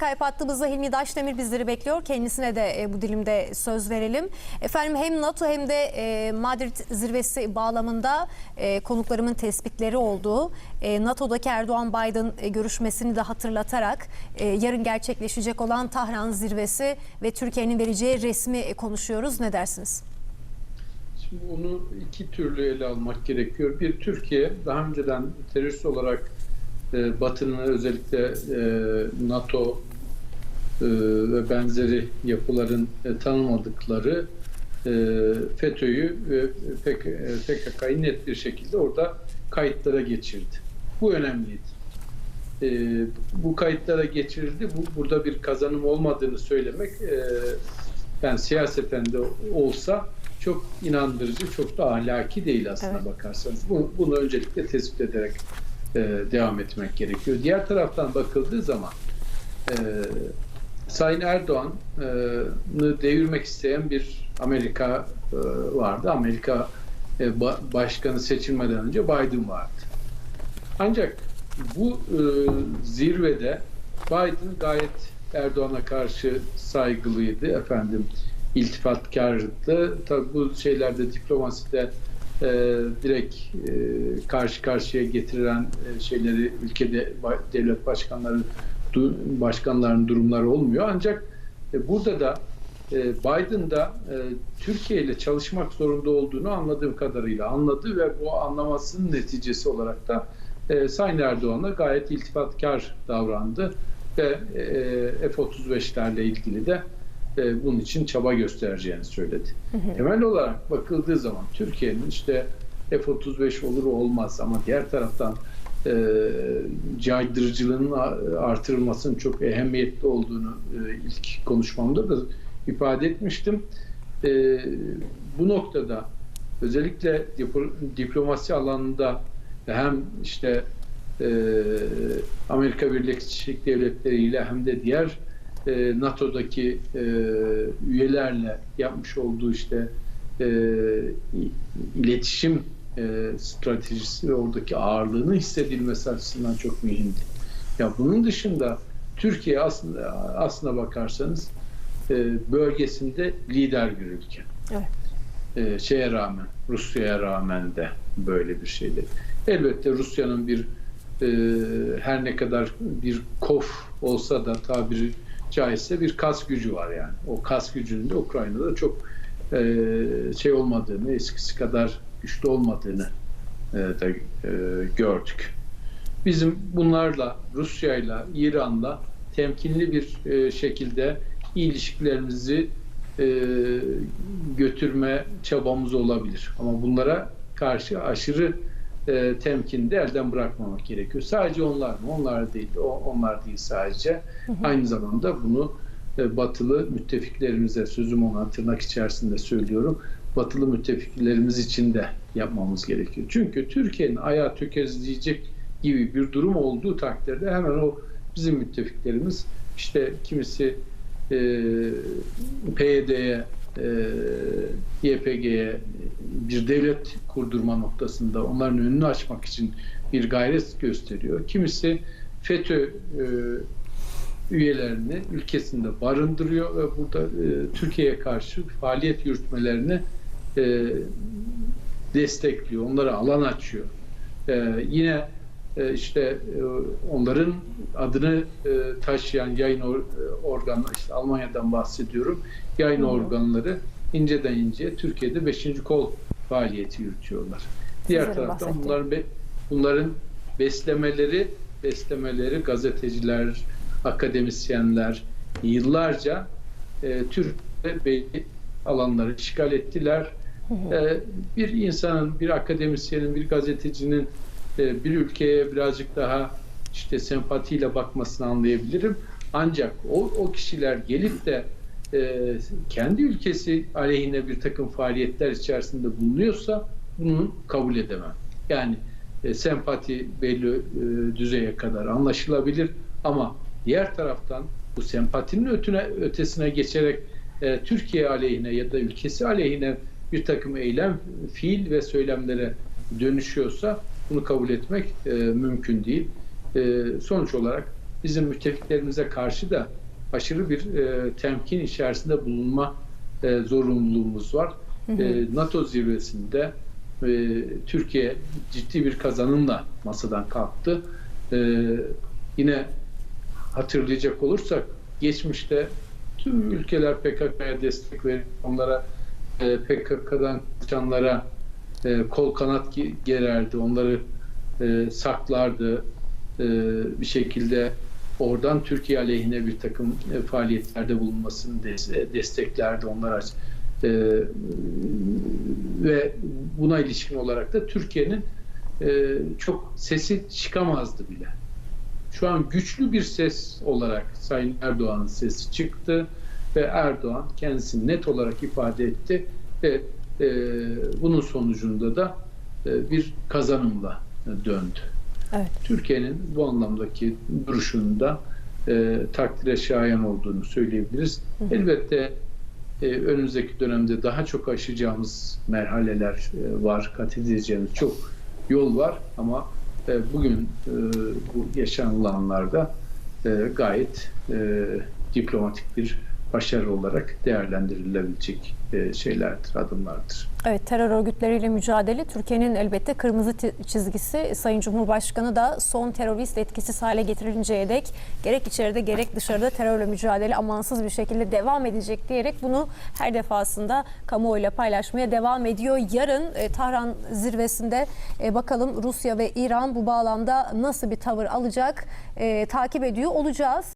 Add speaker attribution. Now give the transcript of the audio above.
Speaker 1: Skype hattımızda Hilmi Daşdemir bizleri bekliyor. Kendisine de e, bu dilimde söz verelim. Efendim hem NATO hem de e, Madrid zirvesi bağlamında e, konuklarımın tespitleri olduğu NATO'daki Erdoğan-Biden görüşmesini de hatırlatarak yarın gerçekleşecek olan Tahran zirvesi ve Türkiye'nin vereceği resmi konuşuyoruz. Ne dersiniz?
Speaker 2: Şimdi onu iki türlü ele almak gerekiyor. Bir Türkiye daha önceden terörist olarak Batı'nın özellikle NATO ve benzeri yapıların e, tanımadıkları e, FETÖ'yü ve PKK'yı net bir şekilde orada kayıtlara geçirdi. Bu önemliydi. E, bu kayıtlara geçirildi. Bu burada bir kazanım olmadığını söylemek e, yani siyaseten de olsa çok inandırıcı, çok da ahlaki değil aslında
Speaker 1: Evet.
Speaker 2: bakarsanız. Bunu, bunu öncelikle tespit ederek e, devam etmek gerekiyor. Diğer taraftan bakıldığı zaman e, Sayın Erdoğan'ı devirmek isteyen bir Amerika e, vardı. Amerika e, ba- başkanı seçilmeden önce Biden vardı. Ancak bu e, zirvede Biden gayet Erdoğan'a karşı saygılıydı efendim iltifatkardı. Tabii bu şeylerde diplomaside e, direkt e, karşı karşıya getiren e, şeyleri ülkede devlet başkanları başkanların durumları olmuyor. Ancak e, burada da e, Biden da e, Türkiye ile çalışmak zorunda olduğunu anladığım kadarıyla anladı ve bu anlamasının neticesi olarak da e, Sayın Erdoğan'a gayet iltifatkar davrandı ve e, F-35'lerle ilgili de e, bunun için çaba göstereceğini söyledi. Temel olarak bakıldığı zaman Türkiye'nin işte F-35 olur olmaz ama diğer taraftan e, caydırıcılığının artırılmasının çok ehemmiyetli olduğunu e, ilk konuşmamda da ifade etmiştim. E, bu noktada özellikle dip- diplomasi alanında hem işte e, Amerika Birleşik Devletleri ile hem de diğer NATO'daki üyelerle yapmış olduğu işte iletişim e, stratejisi ve oradaki ağırlığını hissedilmesi açısından çok mühimdi. Ya bunun dışında Türkiye aslında aslına bakarsanız e, bölgesinde lider bir ülke.
Speaker 1: Evet.
Speaker 2: E, şeye rağmen, Rusya'ya rağmen de böyle bir şeydi. Elbette Rusya'nın bir e, her ne kadar bir kof olsa da tabiri caizse bir kas gücü var yani. O kas gücünün de Ukrayna'da çok e, şey olmadığını, eskisi kadar güçlü olmadığını e, da e, gördük. Bizim bunlarla, Rusya'yla, İran'la temkinli bir e, şekilde ilişkilerimizi e, götürme çabamız olabilir. Ama bunlara karşı aşırı e, temkini de elden bırakmamak gerekiyor. Sadece onlar mı? Onlar değil. O, onlar değil sadece. Aynı zamanda bunu e, batılı müttefiklerimize sözüm ona tırnak içerisinde söylüyorum. Batılı müttefiklerimiz için de yapmamız gerekiyor. Çünkü Türkiye'nin ayağı tökezleyecek gibi bir durum olduğu takdirde hemen o bizim müttefiklerimiz işte kimisi e, PYD'ye e, YPG'ye bir devlet kurdurma noktasında onların önünü açmak için bir gayret gösteriyor. Kimisi FETÖ e, üyelerini ülkesinde barındırıyor ve burada e, Türkiye'ye karşı faaliyet yürütmelerini e, destekliyor. Onlara alan açıyor. E, yine e, işte e, onların adını e, taşıyan yayın or, e, organları, işte Almanya'dan bahsediyorum, yayın
Speaker 1: Hı
Speaker 2: organları inceden inceye Türkiye'de 5. kol faaliyeti yürütüyorlar. Diğer
Speaker 1: Sizlerin
Speaker 2: taraftan bunların be- bunların beslemeleri beslemeleri gazeteciler, akademisyenler yıllarca e, Türkiye'de belli alanları işgal ettiler. E, bir insanın, bir akademisyenin, bir gazetecinin e, bir ülkeye birazcık daha işte sempatiyle bakmasını anlayabilirim. Ancak o, o kişiler gelip de e, kendi ülkesi aleyhine bir takım faaliyetler içerisinde bulunuyorsa bunu kabul edemem. Yani e, sempati belli e, düzeye kadar anlaşılabilir ama diğer taraftan bu sempatinin ötüne, ötesine geçerek e, Türkiye aleyhine ya da ülkesi aleyhine bir takım eylem, fiil ve söylemlere dönüşüyorsa bunu kabul etmek e, mümkün değil. E, sonuç olarak bizim müttefiklerimize karşı da aşırı bir e, temkin içerisinde bulunma e, zorunluluğumuz var. E, NATO zirvesinde e, Türkiye ciddi bir kazanımla masadan kalktı. E, yine hatırlayacak olursak geçmişte tüm ülkeler PKK'ya destek verip onlara e, PKK'dan kaçanlara e, kol kanat ge- gererdi, onları e, saklardı, e, bir şekilde oradan Türkiye aleyhine bir takım e, faaliyetlerde bulunmasını des- e, desteklerdi onlara. E, ve buna ilişkin olarak da Türkiye'nin e, çok sesi çıkamazdı bile. Şu an güçlü bir ses olarak Sayın Erdoğan'ın sesi çıktı ve Erdoğan kendisini net olarak ifade etti ve e, bunun sonucunda da e, bir kazanımla döndü.
Speaker 1: Evet.
Speaker 2: Türkiye'nin bu anlamdaki duruşunun da e, takdire şayan olduğunu söyleyebiliriz. Elbette e, önümüzdeki dönemde daha çok aşacağımız merhaleler e, var, kat edeceğimiz çok yol var ama e, bugün e, bu yaşanılanlarda e, gayet e, diplomatik bir başarı olarak değerlendirilebilecek e, şeylerdir, adımlardır.
Speaker 1: Evet terör örgütleriyle mücadele Türkiye'nin elbette kırmızı çizgisi. Sayın Cumhurbaşkanı da son terörist etkisiz hale getirilinceye dek gerek içeride gerek dışarıda terörle mücadele amansız bir şekilde devam edecek diyerek bunu her defasında kamuoyuyla paylaşmaya devam ediyor. Yarın e, Tahran zirvesinde e, bakalım Rusya ve İran bu bağlamda nasıl bir tavır alacak e, takip ediyor olacağız.